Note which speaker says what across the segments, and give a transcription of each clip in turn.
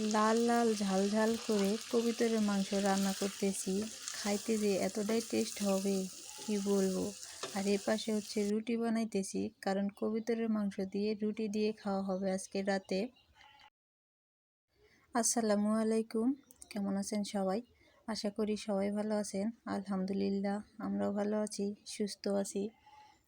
Speaker 1: লাল লাল ঝাল ঝাল করে কবিতরের মাংস রান্না করতেছি। খাইতে যে এতটাই টেস্ট হবে, কি বলব? আর এ পাশে হচ্ছে রুটি বানাইতেছি, কারণ কবিতরের মাংস দিয়ে রুটি দিয়ে খাওয়া হবে আজকে রাতে। আসসালামু আলাইকুম, কেমন আছেন সবাই? আশা করি সবাই ভালো আছেন। আলহামদুলিল্লাহ, আমরাও ভালো আছি, সুস্থ আছি।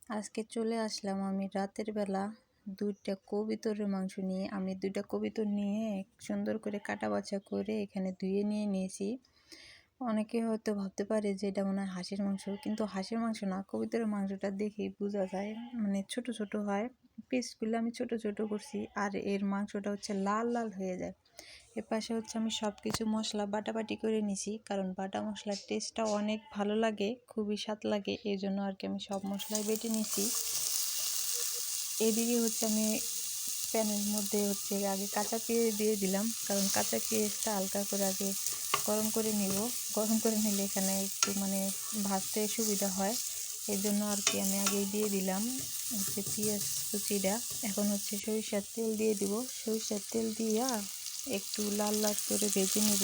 Speaker 1: আজকে চলে আসলাম আমি রাতের বেলা দুইটা কবিতরের মাংস নিয়ে, আমি দুইটা কবিতর নিয়ে সুন্দর করে কাটা বাছা করে এখানে ধুয়ে নিয়ে নিয়েছি। অনেকে হয়তো ভাবতে পারে যে এটা মনে হয় হাঁসের মাংস, কিন্তু হাঁসের মাংস না কবিতরের মাংসটা দেখেই বোঝা যায় মানে ছোট ছোট হয়। পিসগুলো আমি ছোট ছোট করছি আর এর মাংসটা হচ্ছে লাল লাল হয়ে যায়। এর পাশে হচ্ছে আমি সব কিছু মশলা বাটাবাটি করে নিছি, কারণ বাটা মশলার টেস্টটা অনেক ভালো লাগে, খুবই স্বাদ লাগে এই জন্য আর কি আমি সব মশলাই বেটে নিছি। এদিকে হচ্ছে আমি প্যানের মধ্যে হচ্ছে আগে কাঁচা পেঁয়াজ দিয়ে দিলাম, কারণ কাঁচা পেঁয়াজটা হালকা করে আগে গরম করে নিব। গরম করে নিলে এখানে একটু মানে ভাজতে সুবিধা হয়। এই জন্য আর কি আমি আগেই দিয়ে দিলাম হচ্ছে পেঁয়াজ কুচিটা। এখন হচ্ছে সরিষার তেল দিয়ে দিব। সরিষার তেল দিয়া একটু লাল লাল করে ভেজে নিব।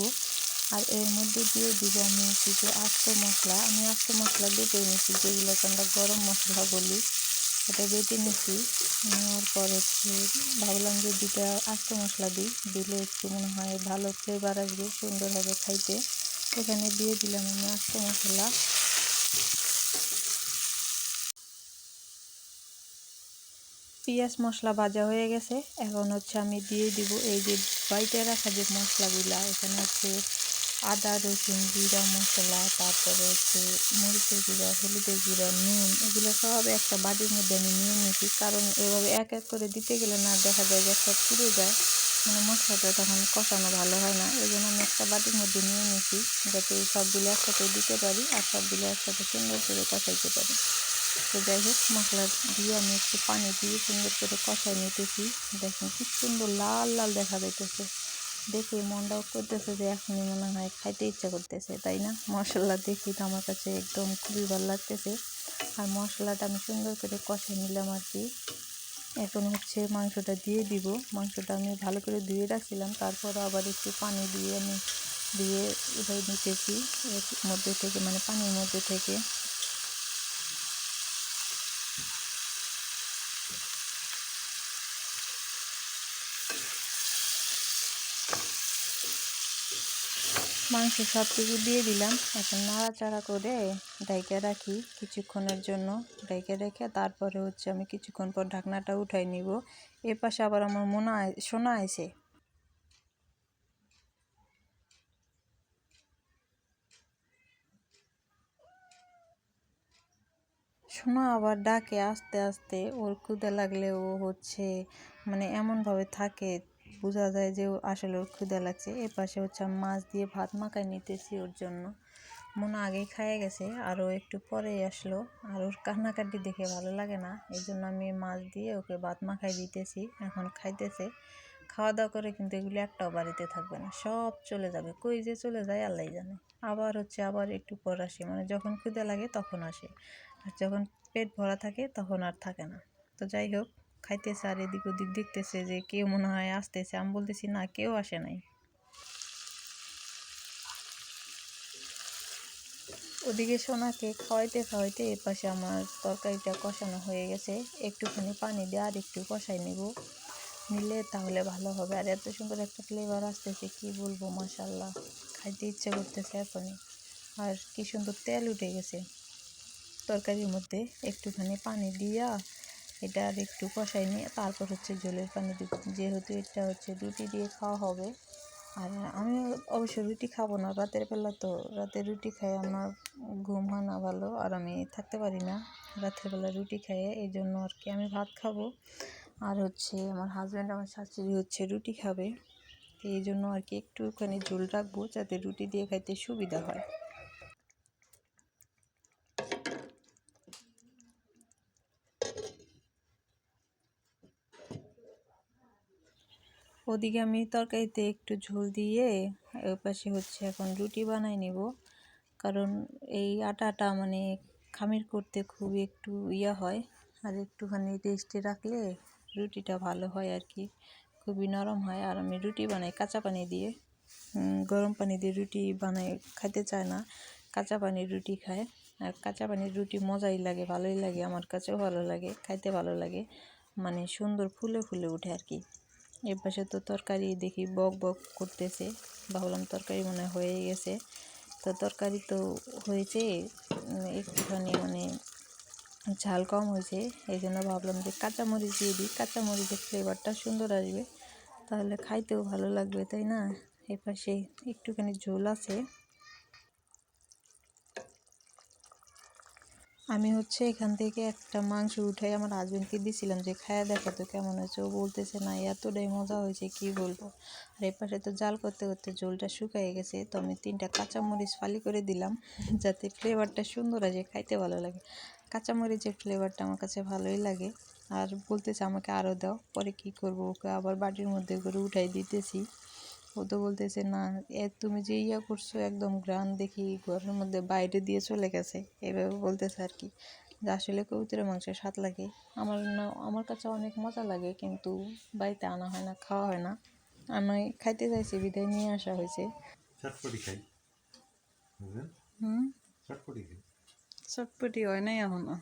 Speaker 1: আর এর মধ্যে দিয়ে দিব আমি কিছু আস্ত মশলা। আমি আস্ত মশলা দিয়ে নিয়েছি যেগুলোকে আমরা গরম মশলা বলি। এটা বেটে নিয়েছি নেওয়ার পর হচ্ছে ভাবলাম যে দুটা আস্ত মশলা দিই। দিলে একটু মনে হয় ভালো ফ্লেভার আসবে, সুন্দর হবে খাইতে। এখানে দিয়ে দিলাম আমি আস্ত মশলা। পেঁয়াজ মশলা ভাজা হয়ে গেছে। এখন হচ্ছে আমি দিয়ে দিব এই যে বাইটে রাখা যে মশলাগুলা, এখানে হচ্ছে আদা, রসুন, জিরা, মশলা, তারপরে হচ্ছে মরিচের গুঁড়া, হলুদের গুঁড়া, নুন, এগুলো সব একটা বাটির মধ্যে আমি নিয়ে নিয়েছি। কারণ এভাবে এক এক করে দিতে গেলে না দেখা যায় যে একটা পুড়ে যায় মানে মশলাটা তখন কষানো ভালো হয় না। এই জন্য আমি একটা বাটির মধ্যে নিয়ে নিয়েছি যাতে সবগুলো একসাথে দিতে পারি আর সবগুলো একসাথে সুন্দর করে কষাইতে পারি। তো যাই হোক, মশলা দিয়ে আমি একটু পানি দিয়ে সুন্দর করে কষাই নিতেছি। দেখুন কি সুন্দর লাল লাল দেখা যাইতেছে। দেখে মনটাও করতেছে যে এখনই মনে হয় খাইতে ইচ্ছা করতেছে, তাই না? মশলা দেখি তো আমার কাছে একদম খুবই ভালো লাগতেছে। আর মশলাটা আমি সুন্দর করে কষাই নিলাম আর কি। এখন হচ্ছে মাংসটা দিয়ে দিব। মাংসটা আমি ভালো করে ধুয়ে রাখছিলাম, তারপর আবার একটু পানি দিয়ে আমি দিয়ে উঠাই নিতেছি। এর মধ্যে থেকে মানে পানির মধ্যে থেকে। মাংস সব কিছু দিয়ে দিলাম। এখন নাড়াচাড়া করে ডাইকে রাখি কিছুক্ষণের জন্য। ডাইকে রেখে তারপরে হচ্ছে আমি কিছুক্ষণ পর ঢাকনাটা উঠাই নিব। এ পাশে আবার আমার মনে শোনা আছে শোনা আবার ডাকে আস্তে আস্তে। ওর ক্ষুদে লাগলে ও হচ্ছে মানে এমনভাবে থাকে বোঝা যায় যে আসলে ওর ক্ষুদা লাগছে। এ পাশে হচ্ছে মাছ দিয়ে ভাত মাখাই নিতেছি ওর জন্য। মনে আগেই খাইয়ে গেছে, আরও একটু পরেই আসলো। আর ওর কান্নাকাটি দেখে ভালো লাগে না, এই জন্য আমি মাছ দিয়ে ওকে ভাত মাখাই দিতেছি, এখন খাইতেছে। খাওয়া দাওয়া করে কিন্তু এগুলি একটাও বাড়িতে থাকবে না, সব চলে যাবে, কই যে চলে যায় আল্লাহ জানে। আবার হচ্ছে আবার একটু পর আসে মানে যখন ক্ষুদে লাগে তখন আসে। আর যখন পেট ভরা থাকে তখন আর থাকে না। তো যাই হোক খাইতেছে আর এদিক ওদিক দেখতেছে যে কেউ মনে হয় আসতেছে। আমি বলতেছি, না, কেউ আসে নাই। ওদিকে সোনাকে খাওয়াইতে খাওয়াইতে এর পাশে আমার তরকারিটা কষানো হয়ে গেছে। একটুখানি পানি দিয়ে আর একটু কষাই নিব। নিলে তাহলে ভালো হবে। আর এত সুন্দর একটা ফ্লেভার আসতেছে, কি বলব মাসাল্লাহ খাইতে ইচ্ছে করতেছে এখনই। আর কি সুন্দর তেল উঠে গেছে। তরকারির মধ্যে একটুখানি পানি দিয়া এটা আর একটু কষাই নিয়ে তারপর হচ্ছে জলের পানি দিব। যেহেতু এটা হচ্ছে রুটি দিয়ে খাওয়া হবে। আর আমি অবশ্য রুটি খাব না। রাতের বেলা তো রাতে রুটি খাই, আমার ঘুম হয় না ভালো। আর আমি থাকতে পারি না রাতের বেলা রুটি খাইয়ে। এই জন্য আর কি আমি ভাত খাব। আর হচ্ছে আমার হাজব্যান্ড আমার শাশুড়ি হচ্ছে রুটি খাবে। এই জন্য আর কি একটুখানি ঝোল রাখব যাতে রুটি দিয়ে খাইতে সুবিধা হয়। ওদিকে আমি তরকারিতে একটু ঝোল দিয়ে পাশে হচ্ছে এখন রুটি বানাই নিব। কারণ এই আটাটা মানে খামির করতে খুবই একটু ইয়া হয়। আর একটুখানি রেস্টে রাখলে রুটিটা ভালো হয় আর কি। খুবই নরম হয়। আর আমি রুটি বানাই কাঁচা পানি দিয়ে। গরম পানি দিয়ে রুটি বানাই, খাইতে চায় না। কাঁচা পানির রুটি খায়। আর কাঁচা পানির রুটি মজাই লাগে, ভালোই লাগে। আমার কাছেও ভালো লাগে, খাইতে ভালো লাগে। মানে সুন্দর ফুলে ফুলে ওঠে আর কি। এর পাশে তো তরকারি দেখি বক বক করতেছে। ভাবলাম তরকারি মনে হয় গেছে। তো তরকারি তো হয়েছে একটুখানি মানে ঝাল কম হয়েছে। এই জন্য ভাবলাম যে কাঁচামরিচ দিয়ে দিই। কাঁচামরিচের ফ্লেভারটা সুন্দর আসবে। তাহলে খাইতেও ভালো লাগবে, তাই না? এপাশে পাশে একটুখানি ঝোল আছে। আমি হচ্ছে এখান থেকে একটা মাংস উঠাই আমার হাজবেন্ডকে দিয়েছিলাম যে, খায়া দেখো তো কেমন হয়েছে? ও বলতেছে, না, এতটাই মজা হয়েছে, কি বলব? আর এর পাশে তো জাল করতে করতে ঝোলটা শুকিয়ে গেছে, তো আমি তিনটা কাঁচামরিচ ফালি করে দিলাম, যাতে ফ্লেভারটা সুন্দর আসে খাইতে ভালো লাগে। কাঁচামরিচের ফ্লেভারটা আমার কাছে ভালোই লাগে। আর বলতেছে আমাকে আরও দাও, পরে কি করব, ওকে আবার বাটির মধ্যে করে উঠাই দিতেছি। ও তো বলতেছে না এ তুমি যে ইয়া করছ একদম গ্রান দেখি ঘরের মধ্যে বাইরে দিয়ে চলে গেছে। এভাবে বলতেছে আর কি। যে আসলে কবুতরের মাংসের স্বাদ লাগে। আমার না আমার কাছে অনেক মজা লাগে কিন্তু বাড়িতে আনা হয় না খাওয়া হয় না। আমি খাইতে চাইছি বিদায় নিয়ে আসা হয়েছে।
Speaker 2: চটপটি খাই।
Speaker 1: হুম?
Speaker 2: চটপটি
Speaker 1: হয় নাই এখনও।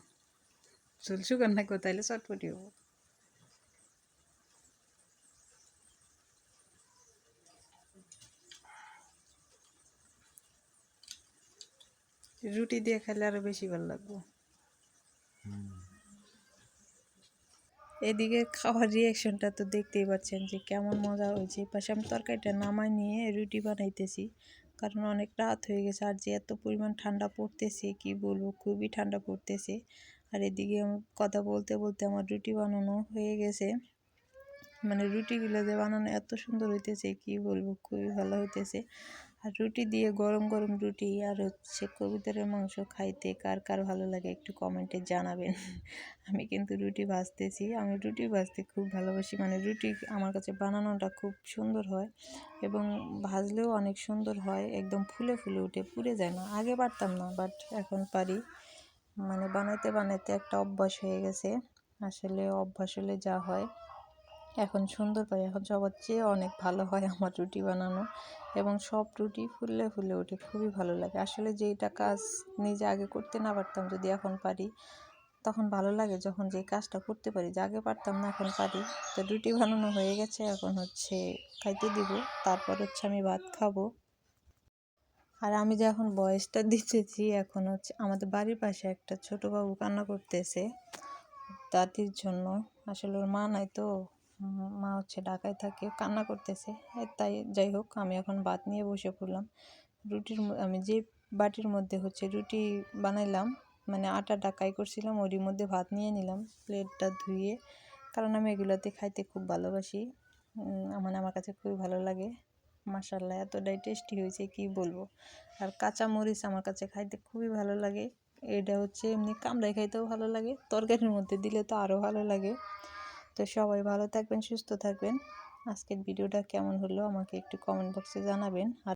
Speaker 1: ঝোল সুগার না কোথাইলে চটপটি হব। রুটি দিয়ে খেলে আরও বেশি ভালো লাগবে। এদিকে খাওয়ার রিয়াকশনটা তো দেখতেই পাচ্ছেন যে কেমন মজা হয়েছে। পাশে আমি তরকারিটা নামাই নিয়ে রুটি বানাইতেছি, কারণ অনেক রাত হয়ে গেছে আর যে এত পরিমাণ ঠান্ডা পড়তেছে, কি বলব, খুবই ঠান্ডা পড়তেছে। আর এদিকে কথা বলতে বলতে আমার রুটি বানানো হয়ে গেছে। মানে রুটিগুলো যে বানানো এত সুন্দর হইতেছে, কি বলব, খুবই ভালো হইতেছে। আর রুটি দিয়ে গরম গরম রুটি আর হচ্ছে কবুতরের মাংস খাইতে কার কার ভালো লাগে একটু কমেন্টে জানাবেন। আমি কিন্তু রুটি ভাজতেছি, আমি রুটি ভাজতে খুব ভালোবাসি। মানে রুটি আমার কাছে বানানোটা খুব সুন্দর হয় এবং ভাজলেও অনেক সুন্দর হয়, একদম ফুলে ফুলে উঠে, পুড়ে যায় না। আগে পারতাম না বাট এখন পারি। মানে বানাইতে বানাইতে একটা অভ্যাস হয়ে গেছে। আসলে অভ্যাস হলে যা হয়। এখন সুন্দর পাই এখন সবার চেয়ে অনেক ভালো হয় আমার রুটি বানানো। এবং সব রুটি ফুললে ফুলে ওঠে, খুবই ভালো লাগে। আসলে যেইটা কাজ নিজে আগে করতে না পারতাম, যদি এখন পারি, তখন ভালো লাগে। যখন যে কাজটা করতে পারি, যে আগে পারতাম না, এখন পারি। তো রুটি বানানো হয়ে গেছে, এখন হচ্ছে খাইতে দিব। তারপর হচ্ছে আমি ভাত খাব। আর আমি যে এখন বয়সটা দিতেছি, এখন হচ্ছে আমাদের বাড়ির পাশে একটা ছোটো বাবু কান্না করতেছে দাদির জন্য। আসলে ওর মা নাই তো মা হচ্ছে ঢাকায় থাকে, কান্না করতেছে। তাই যাই হোক, আমি এখন ভাত নিয়ে বসে পড়লাম। রুটির আমি যে বাটির মধ্যে হচ্ছে রুটি বানাইলাম মানে আটা ডাকাই করছিলাম, ওরই মধ্যে ভাত নিয়ে নিলাম, প্লেটটা ধুয়ে, কারণ আমি এগুলোতে খাইতে খুব ভালোবাসি। মানে আমার কাছে খুবই ভালো লাগে। মাসাল্লাহ এতটাই টেস্টি হয়েছে, কি বলব? আর কাঁচা মরিচ আমার কাছে খাইতে খুবই ভালো লাগে। এটা হচ্ছে এমনি কামড়াই খাইতেও ভালো লাগে, তরকারির মধ্যে দিলে তো আরও ভালো লাগে। তো সবাই ভালো থাকবেন, সুস্থ থাকবেন। আজকের ভিডিওটা কেমন হলো আমাকে একটু কমেন্ট বক্সে জানাবেন। আর